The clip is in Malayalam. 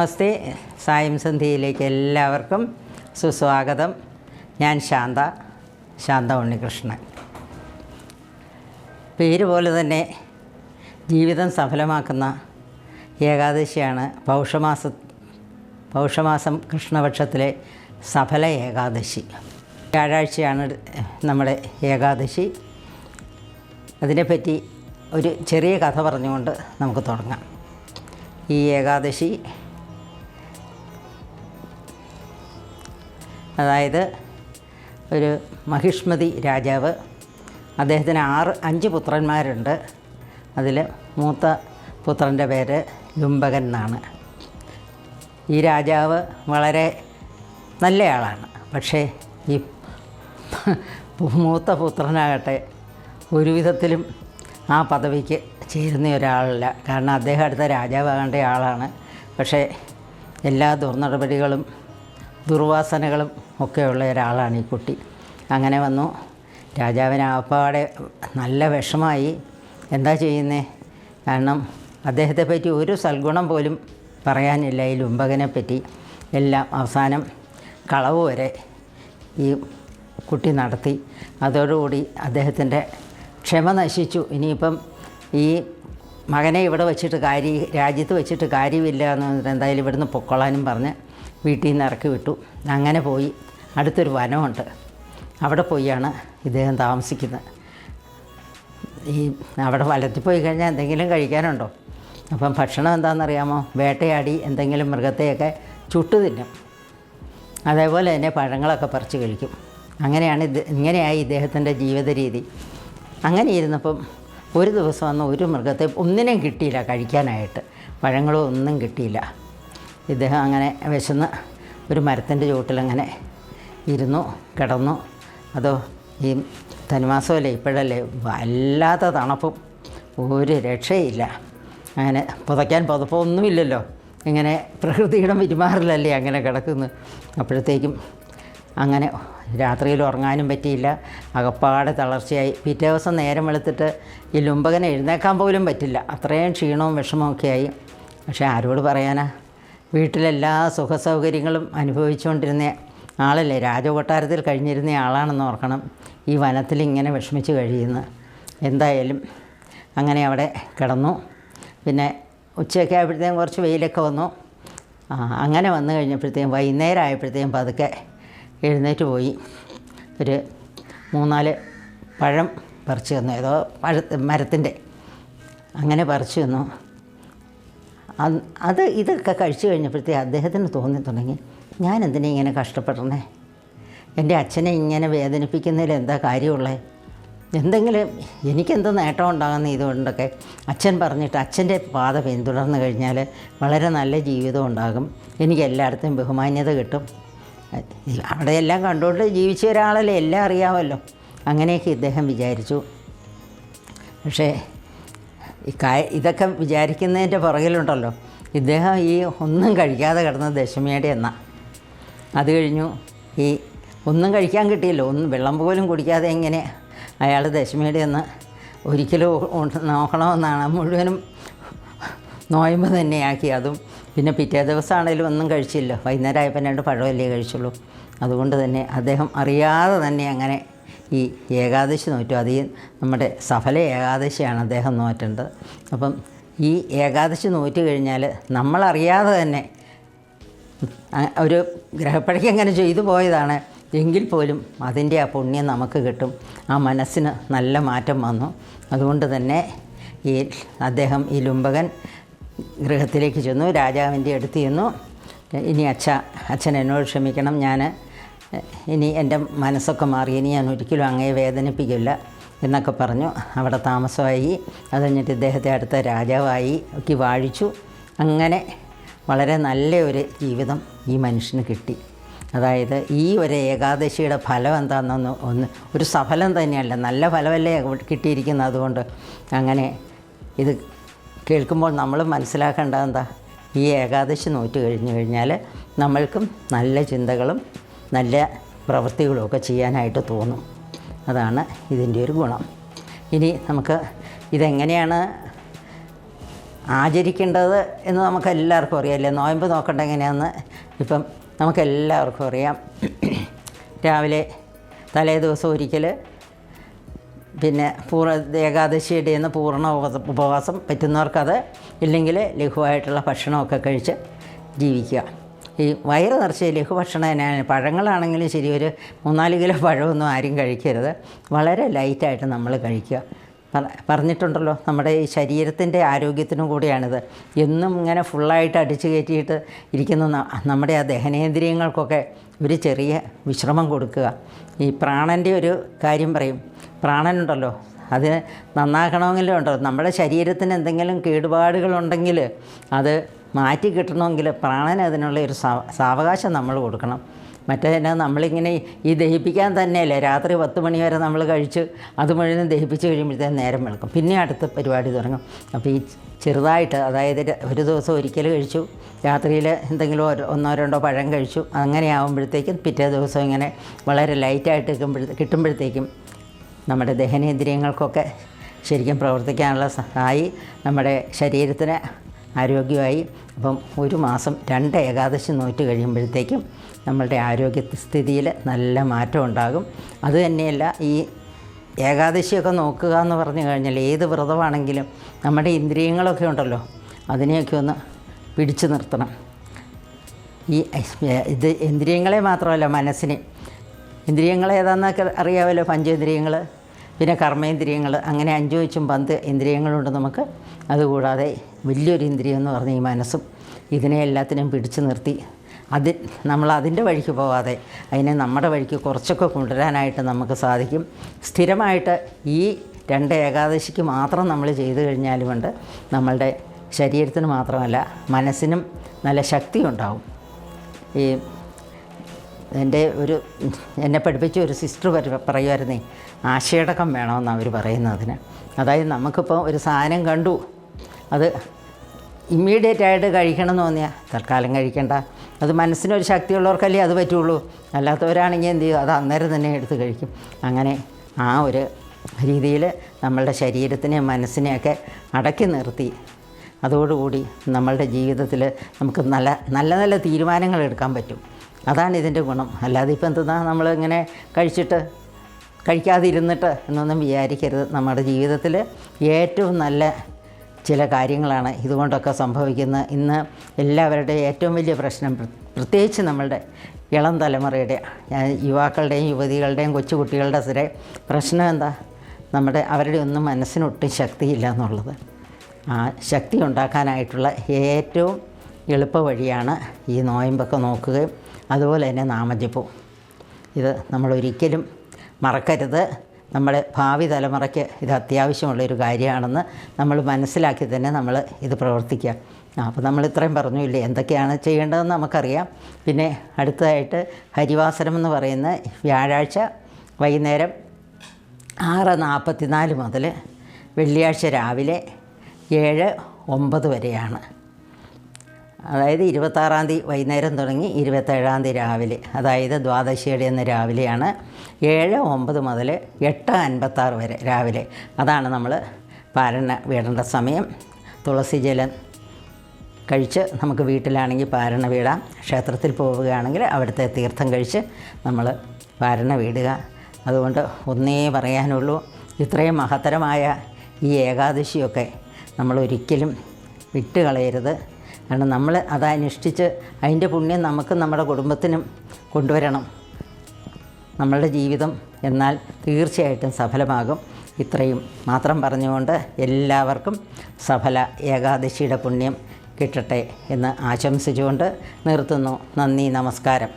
നമസ്തേ. സായം സന്ധ്യയിലേക്ക് എല്ലാവർക്കും സുസ്വാഗതം. ഞാൻ ശാന്ത ശാന്ത ഉണ്ണികൃഷ്ണൻ. പേര് പോലെ തന്നെ ജീവിതം സഫലമാക്കുന്ന ഏകാദശിയാണ് പൗഷമാസ പൗഷമാസം കൃഷ്ണപക്ഷത്തിലെ സഫല ഏകാദശി. വ്യാഴാഴ്ചയാണ് നമ്മുടെ ഏകാദശി. അതിനെപ്പറ്റി ഒരു ചെറിയ കഥ പറഞ്ഞുകൊണ്ട് നമുക്ക് തുടങ്ങാം. ഈ ഏകാദശി അതായത് ഒരു മഹിഷ്മതി രാജാവ്. അദ്ദേഹത്തിന് ആറ് അഞ്ച് പുത്രന്മാരുണ്ട്. അതിൽ മൂത്ത പുത്രന്റെ പേര് ലുംബകൻ എന്നാണ്. ഈ രാജാവ് വളരെ നല്ലയാളാണ്. പക്ഷേ ഈ മൂത്ത പുത്രനാകട്ടെ ഒരു വിധത്തിലും ആ പദവിക്ക് ചേരുന്ന ഒരാളല്ല. കാരണം അദ്ദേഹം അടുത്ത രാജാവാകേണ്ട ആളാണ്. പക്ഷേ എല്ലാ ദുർനടപടികളും ദുർവാസനകളും ഒക്കെയുള്ള ഒരാളാണ് ഈ കുട്ടി. അങ്ങനെ വന്നു. രാജാവിന് ആപ്പാടെ നല്ല വിഷമായി. എന്താ ചെയ്യുന്നേ? കാരണം അദ്ദേഹത്തെ പറ്റി ഒരു സൽഗുണം പോലും പറയാനില്ല ഈ ലുംബകനെ പറ്റി എല്ലാം അവസാനം കളവ് വരെ ഈ കുട്ടി നടത്തി. അതോടുകൂടി അദ്ദേഹത്തിന്റെ ക്ഷമ നശിച്ചു. ഇനിയിപ്പം ഈ മകനെ ഇവിടെ വെച്ചിട്ട് കാര്യ രാജ്യത്ത് വെച്ചിട്ട് കാര്യമില്ല എന്ന് പറഞ്ഞിട്ട് എന്തായാലും ഇവിടുന്ന് പൊക്കോളാനും പറഞ്ഞ് വീട്ടിൽ നിന്ന് ഇറക്കി വിട്ടു. അങ്ങനെ പോയി. അടുത്തൊരു വനമുണ്ട്. അവിടെ പോയാണ് ഇദ്ദേഹം താമസിക്കുന്നത്. ഈ അവിടെ വലത്തിൽ പോയി കഴിഞ്ഞാൽ എന്തെങ്കിലും കഴിക്കാനുണ്ടോ? അപ്പം ഭക്ഷണം എന്താണെന്നറിയാമോ? വേട്ടയാടി എന്തെങ്കിലും മൃഗത്തെയൊക്കെ ചുട്ടു തിന്നും. അതേപോലെ തന്നെ പഴങ്ങളൊക്കെ പറിച്ച് കഴിക്കും. അങ്ങനെയാണ് ഇത് ഇങ്ങനെയായി ഇദ്ദേഹത്തിന്റെ ജീവിത രീതി അങ്ങനെ ഇരുന്നപ്പം ഒരു ദിവസം അന്ന് ഒരു മൃഗത്തെ ഒന്നിനെയും കിട്ടിയില്ല കഴിക്കാനായിട്ട്. പഴങ്ങളോ ഒന്നും കിട്ടിയില്ല. ഇദ്ദേഹം അങ്ങനെ വിശന്ന് ഒരു മരത്തിന്റെ ചുവട്ടിലങ്ങനെ ഇരുന്നു കിടന്നു. അതോ ഈ ധനുമാസമല്ലേ ഇപ്പോഴല്ലേ? വല്ലാത്ത തണുപ്പും ഒരു രക്ഷയില്ല. അങ്ങനെ പുതയ്ക്കാൻ പുതപ്പൊന്നുമില്ലല്ലോ. ഇങ്ങനെ പ്രകൃതിയുടെ പെരുമാറിലല്ലേ അങ്ങനെ കിടക്കുന്നു. അപ്പോഴത്തേക്കും അങ്ങനെ രാത്രിയിൽ ഉറങ്ങാനും പറ്റിയില്ല. അകപ്പാടെ തളർച്ചയായി. പിറ്റേ ദിവസം നേരം വെളുത്തിട്ട് ഈ ലുംബകനെ എഴുന്നേക്കാൻ പോലും പറ്റില്ല. അത്രയും ക്ഷീണവും വിഷമവും ഒക്കെ ആയി. പക്ഷേ ആരോട് പറയാനാ? വീട്ടിലെല്ലാ സുഖസൗകര്യങ്ങളും അനുഭവിച്ചുകൊണ്ടിരുന്ന. ആളല്ലേ? രാജകൊട്ടാരത്തിൽ കഴിഞ്ഞിരുന്ന ആളാണെന്ന് ഓർക്കണം. ഈ വനത്തിൽ ഇങ്ങനെ വിഷമിച്ച് കഴിയുന്നു. എന്തായാലും അങ്ങനെ അവിടെ കിടന്നു. പിന്നെ ഉച്ചയൊക്കെ ആയപ്പോഴത്തേക്കും കുറച്ച് വെയിലൊക്കെ വന്നു. അങ്ങനെ വന്നു കഴിഞ്ഞപ്പോഴത്തേക്കും വൈകുന്നേരം ആയപ്പോഴത്തേക്കും പതുക്കെ എഴുന്നേറ്റ് പോയി. ഒരു മൂന്നാൽ പഴം പറിച്ചു തന്നു. ഏതോ പഴ മരത്തിന്റെ. അങ്ങനെ പറിച്ചു തന്നു. അത് ഇതൊക്കെ കഴിച്ചു കഴിഞ്ഞപ്പോഴത്തേക്ക് അദ്ദേഹത്തിന് തോന്നി തുടങ്ങി. ഞാൻ എന്തിനാ ഇങ്ങനെ കഷ്ടപ്പെടണേ എന്റെ അച്ഛനെ ഇങ്ങനെ വേദനിപ്പിക്കുന്നതിൽ എന്താ കാര്യമുള്ളത് എന്തെങ്കിലും എനിക്കെന്ത് നേട്ടം ഉണ്ടാകുന്ന ഇതുകൊണ്ടൊക്കെ അച്ഛൻ പറഞ്ഞിട്ട് അച്ഛന്റെ പാത പിന്തുടർന്ന് കഴിഞ്ഞാൽ വളരെ നല്ല ജീവിതം ഉണ്ടാകും. എനിക്ക് എല്ലായിടത്തും ബഹുമാന്യത കിട്ടും. അവിടെ എല്ലാം കണ്ടുകൊണ്ട് ജീവിച്ച ഒരാളല്ലേ എല്ലാം അറിയാമല്ലോ. അങ്ങനെയൊക്കെ ഇദ്ദേഹം വിചാരിച്ചു. പക്ഷേ ഇതൊക്കെ വിചാരിക്കുന്നതിന്റെ പുറകിലുണ്ടല്ലോ. ഇദ്ദേഹം ഈ ഒന്നും കഴിക്കാതെ കിടന്ന ദശമിയുടെ എന്ന. അത് കഴിഞ്ഞു. ഈ ഒന്നും കഴിക്കാൻ കിട്ടിയല്ലോ. ഒന്നും വെള്ളം പോലും കുടിക്കാതെ എങ്ങനെ അയാൾ ദശമിയുടെ ഒന്ന് ഒരിക്കലും നോക്കണമെന്നാണ്. മുഴുവനും നോയമ്പ് തന്നെയാക്കി. അതും പിന്നെ പിറ്റേ ദിവസമാണേലും ഒന്നും കഴിച്ചില്ല. വൈകുന്നേരം ആയപ്പോൾ രണ്ട് പഴമല്ലേ കഴിച്ചുള്ളൂ. അതുകൊണ്ട് തന്നെ അദ്ദേഹം അറിയാതെ തന്നെ അങ്ങനെ ഈ ഏകാദശി നോറ്റു. അത് നമ്മുടെ സഫല ഏകാദശിയാണ് അദ്ദേഹം നോറ്റേണ്ടത്. അപ്പം ഈ ഏകാദശി നോറ്റ് കഴിഞ്ഞാൽ നമ്മളറിയാതെ തന്നെ ഒരു ഗ്രഹപ്പഴയ്ക്ക് അങ്ങനെ ചെയ്തു പോയതാണ്. എങ്കിൽ പോലും അതിന്റെ ആ പുണ്യം നമുക്ക് കിട്ടും. ആ മനസ്സിന് നല്ല മാറ്റം വന്നു. അതുകൊണ്ട് തന്നെ ഈ അദ്ദേഹം ഈ ലുംബകൻ ഗൃഹത്തിലേക്ക് ചെന്നു രാജാവിന്റെ അടുത്ത് ചെന്നു. ഇനി അച്ഛ അച്ഛൻ എന്നോട് ക്ഷമിക്കണം. ഞാൻ ഇനി എന്റെ മനസ്സൊക്കെ മാറി. ഇനി ഞാൻ ഒരിക്കലും അങ്ങയെ വേദനിപ്പിക്കില്ല എന്നൊക്കെ പറഞ്ഞു. അവിടെ താമസമായി. അത് കഴിഞ്ഞിട്ട് ഇദ്ദേഹത്തെ അടുത്ത രാജാവായി. ഒക്കെ വാഴിച്ചു. അങ്ങനെ വളരെ നല്ല ഒരു ജീവിതം ഈ മനുഷ്യന് കിട്ടി. അതായത് ഈ ഒരു ഏകാദശിയുടെ ഫലം എന്താണെന്നൊന്ന് ഒന്ന് ഒരു സഫലം തന്നെയല്ല നല്ല ഫലമല്ലേ കിട്ടിയിരിക്കുന്നത്. അതുകൊണ്ട് അങ്ങനെ ഇത് കേൾക്കുമ്പോൾ നമ്മൾ മനസ്സിലാക്കേണ്ട എന്താ? ഈ ഏകാദശി നോറ്റ് കഴിഞ്ഞു കഴിഞ്ഞാൽ നമ്മൾക്കും നല്ല ചിന്തകളും നല്ല പ്രവൃത്തികളും ഒക്കെ ചെയ്യാനായിട്ട് തോന്നും. അതാണ് ഇതിന്റെ ഒരു ഗുണം. ഇനി നമുക്ക് ഇതെങ്ങനെയാണ് ആചരിക്കേണ്ടത് എന്ന് നമുക്കെല്ലാവർക്കും അറിയാമല്ലേ നോയമ്പ് നോക്കേണ്ട എങ്ങനെയാണെന്ന് ഇപ്പം നമുക്കെല്ലാവർക്കും അറിയാം. രാവിലെ തലേ ദിവസം ഒരിക്കൽ പിന്നെ പൂർ ഏകാദശിയുടെ നിന്ന് പൂർണ ഉപവാസം പറ്റുന്നവർക്കത് ഇല്ലെങ്കിൽ ലഘുവായിട്ടുള്ള ഭക്ഷണമൊക്കെ കഴിച്ച് ജീവിക്കുക. ഈ വയറ് നിറച്ച് ലഘുഭക്ഷണം തന്നെയാണ്. പഴങ്ങളാണെങ്കിലും ശരി ഒരു മൂന്നാൽ കിലോ പഴമൊന്നും ആരും കഴിക്കരുത്. വളരെ ലൈറ്റായിട്ട് നമ്മൾ കഴിക്കുക. പറഞ്ഞിട്ടുണ്ടല്ലോ നമ്മുടെ ഈ ശരീരത്തിന്റെ ആരോഗ്യത്തിനും കൂടിയാണിത്. എന്നും ഇങ്ങനെ ഫുള്ളായിട്ട് അടിച്ചു കയറ്റിയിട്ട് ഇരിക്കുന്ന നമ്മുടെ ആ ദഹനേന്ദ്രിയങ്ങൾക്കൊക്കെ ഒരു ചെറിയ വിശ്രമം കൊടുക്കുക. ഈ പ്രാണന്റെ ഒരു കാര്യം പറയും. പ്രാണനുണ്ടല്ലോ അത് നന്നാക്കണമെങ്കിലും ഉണ്ടല്ലോ. നമ്മുടെ ശരീരത്തിന് എന്തെങ്കിലും കേടുപാടുകളുണ്ടെങ്കിൽ അത് മാറ്റി കിട്ടണമെങ്കിൽ പ്രാണന് അതിനുള്ള ഒരു സാവകാശം നമ്മൾ കൊടുക്കണം. മറ്റേ എന്നാ നമ്മളിങ്ങനെ ഈ ദഹിപ്പിക്കാൻ തന്നെയല്ലേ? രാത്രി പത്ത് മണി വരെ നമ്മൾ കഴിച്ച് അത് മുഴുവൻ ദഹിപ്പിച്ച് കഴിയുമ്പോഴത്തേക്കും നേരം വെളുക്കും. പിന്നെ അടുത്ത പരിപാടി തുടങ്ങും. അപ്പോൾ ഈ ചെറുതായിട്ട് അതായത് ഒരു ദിവസം ഒരിക്കൽ കഴിച്ചു രാത്രിയിൽ എന്തെങ്കിലും ഒന്നോ രണ്ടോ പഴം കഴിച്ചു അങ്ങനെ ആകുമ്പോഴത്തേക്കും പിറ്റേ ദിവസം ഇങ്ങനെ വളരെ ലൈറ്റായിട്ട് കിട്ടുമ്പോഴേ കിട്ടുമ്പോഴത്തേക്കും നമ്മുടെ ദഹനേന്ദ്രിയങ്ങൾക്കൊക്കെ ശരിക്കും പ്രവർത്തിക്കാനുള്ള സഹായി നമ്മുടെ ശരീരത്തിന് ആരോഗ്യമായി. അപ്പം ഒരു മാസം രണ്ട് ഏകാദശി നോറ്റ് കഴിയുമ്പോഴത്തേക്കും നമ്മളുടെ ആരോഗ്യ സ്ഥിതിയിൽ നല്ല മാറ്റം ഉണ്ടാകും. അതുതന്നെയല്ല ഈ ഏകാദശിയൊക്കെ നോക്കുക എന്ന് പറഞ്ഞു കഴിഞ്ഞാൽ ഏത് വ്രതമാണെങ്കിലും നമ്മുടെ ഇന്ദ്രിയങ്ങളൊക്കെ ഉണ്ടല്ലോ അതിനെയൊക്കെ ഒന്ന് പിടിച്ചു നിർത്തണം. ഈ ഇത് ഇന്ദ്രിയങ്ങളെ മാത്രമല്ല മനസ്സിനെ. ഇന്ദ്രിയങ്ങൾ ഏതാണെന്നൊക്കെ അറിയാമല്ലോ പഞ്ചേന്ദ്രിയങ്ങൾ. പിന്നെ കർമ്മേന്ദ്രിയങ്ങൾ അങ്ങനെ അഞ്ചു വെച്ചും പന്ത് ഇന്ദ്രിയങ്ങളുണ്ട് നമുക്ക്. അതുകൂടാതെ വലിയൊരു ഇന്ദ്രിയം എന്ന് പറഞ്ഞ ഈ മനസ്സും. ഇതിനെ എല്ലാത്തിനും പിടിച്ചു നിർത്തി. അത് നമ്മൾ അതിന്റെ വഴിക്ക് പോവാതെ അതിനെ നമ്മുടെ വഴിക്ക് കുറച്ചൊക്കെ കൊണ്ടുവരാനായിട്ട് നമുക്ക് സാധിക്കും. സ്ഥിരമായിട്ട് ഈ രണ്ട് ഏകാദശിക്ക് മാത്രം നമ്മൾ ചെയ്തു കഴിഞ്ഞാലുമുണ്ട് നമ്മളുടെ ശരീരത്തിന് മാത്രമല്ല മനസ്സിനും നല്ല ശക്തി ഉണ്ടാവും ഈ എന്റെ ഒരു എന്നെ പഠിപ്പിച്ച ഒരു സിസ്റ്റർ പറയുമായിരുന്നേ ആശയടക്കം വേണമെന്ന് അവർ പറയുന്നതിന്. അതായത് നമുക്കിപ്പോൾ ഒരു സാധനം കണ്ടു അത് ഇമ്മീഡിയറ്റ് ആയിട്ട് കഴിക്കണം എന്ന് തോന്നിയാൽ തൽക്കാലം കഴിക്കണ്ട. അത് മനസ്സിനൊരു ശക്തിയുള്ളവർക്കല്ലേ അത് പറ്റുള്ളൂ. അല്ലാത്തവരാണെങ്കിൽ എന്ത് ചെയ്യും അത് അന്നേരം തന്നെ എടുത്ത് കഴിക്കും. അങ്ങനെ ആ ഒരു രീതിയിൽ നമ്മളുടെ ശരീരത്തിനെയും മനസ്സിനെയൊക്കെ അടക്കി നിർത്തി. അതോടുകൂടി നമ്മളുടെ ജീവിതത്തിൽ നമുക്ക് നല്ല നല്ല നല്ല തീരുമാനങ്ങൾ എടുക്കാൻ പറ്റും. അതാണ് ഇതിന്റെ ഗുണം. അല്ലാതെ ഇപ്പം നമ്മൾ നമ്മളിങ്ങനെ കഴിച്ചിട്ട് കഴിക്കാതിരുന്നിട്ട് എന്നൊന്നും വിചാരിക്കരുത്. നമ്മുടെ ജീവിതത്തിൽ ഏറ്റവും നല്ല ചില കാര്യങ്ങളാണ് ഇതുകൊണ്ടൊക്കെ സംഭവിക്കുന്നത്. ഇന്ന് എല്ലാവരുടെയും ഏറ്റവും വലിയ പ്രശ്നം പ്ര- പ്രത്യേകിച്ച് നമ്മളുടെ ഇളം തലമുറയുടെ യുവാക്കളുടെയും യുവതികളുടെയും കൊച്ചുകുട്ടികളുടെ സ്ഥിരം പ്രശ്നം എന്താ? നമ്മുടെ അവരുടെ ഒന്നും മനസ്സിനൊട്ടും ശക്തിയില്ല എന്നുള്ളത്. ആ ശക്തി ഉണ്ടാക്കാനായിട്ടുള്ള ഏറ്റവും എളുപ്പ വഴിയാണ് ഈ നോയമ്പൊക്കെ നോക്കുകയും അതുപോലെ തന്നെ നാമജപവും. ഇത് നമ്മൾ ഒരിക്കലും മറക്കരുത്. നമ്മുടെ ഭാവി തലമുറയ്ക്ക് ഇത് അത്യാവശ്യമുള്ളൊരു കാര്യമാണെന്ന് നമ്മൾ മനസ്സിലാക്കി തന്നെ നമ്മൾ ഇത് പ്രവർത്തിക്കുക. അപ്പോൾ നമ്മൾ ഇത്രയും പറഞ്ഞു ഇല്ലേ? എന്തൊക്കെയാണ് ചെയ്യേണ്ടതെന്ന് നമുക്കറിയാം. പിന്നെ അടുത്തതായിട്ട് ഹരിവാസരം എന്ന് പറയുന്ന വ്യാഴാഴ്ച വൈകുന്നേരം ആറ് നാൽപ്പത്തിനാല് മുതൽ വെള്ളിയാഴ്ച രാവിലെ ഏഴ് ഒമ്പത് വരെയാണ്. അതായത് ഇരുപത്താറാം തീയതി വൈകുന്നേരം തുടങ്ങി ഇരുപത്തേഴാം തീയതി രാവിലെ അതായത് ദ്വാദശിയുടെ അന്ന് രാവിലെയാണ് ഏഴ് ഒമ്പത് മുതൽ എട്ട് അൻപത്താറ് വരെ രാവിലെ. അതാണ് നമ്മൾ പാരണ വീടേണ്ട സമയം. തുളസി ജലം കഴിച്ച് നമുക്ക് വീട്ടിലാണെങ്കിൽ പാരണ വീടാം ക്ഷേത്രത്തിൽ പോവുകയാണെങ്കിൽ അവിടുത്തെ തീർത്ഥം കഴിച്ച് നമ്മൾ പാരണ വീടുക. അതുകൊണ്ട് ഒന്നേ പറയാനുള്ളൂ ഇത്രയും മഹത്തരമായ ഈ ഏകാദശിയൊക്കെ നമ്മൾ ഒരിക്കലും വിട്ടുകളയരുത്. കാരണം നമ്മൾ അത് അനുഷ്ഠിച്ച് അതിന്റെ പുണ്യം നമുക്ക് നമ്മുടെ കുടുംബത്തിനും കൊണ്ടുവരണം. നമ്മളുടെ ജീവിതം എന്നാൽ തീർച്ചയായിട്ടും സഫലമാകും. ഇത്രയും മാത്രം പറഞ്ഞുകൊണ്ട് എല്ലാവർക്കും സഫല ഏകാദശിയുടെ പുണ്യം കിട്ടട്ടെ എന്ന് ആശംസിച്ചുകൊണ്ട് നിർത്തുന്നു. നന്ദി നമസ്കാരം.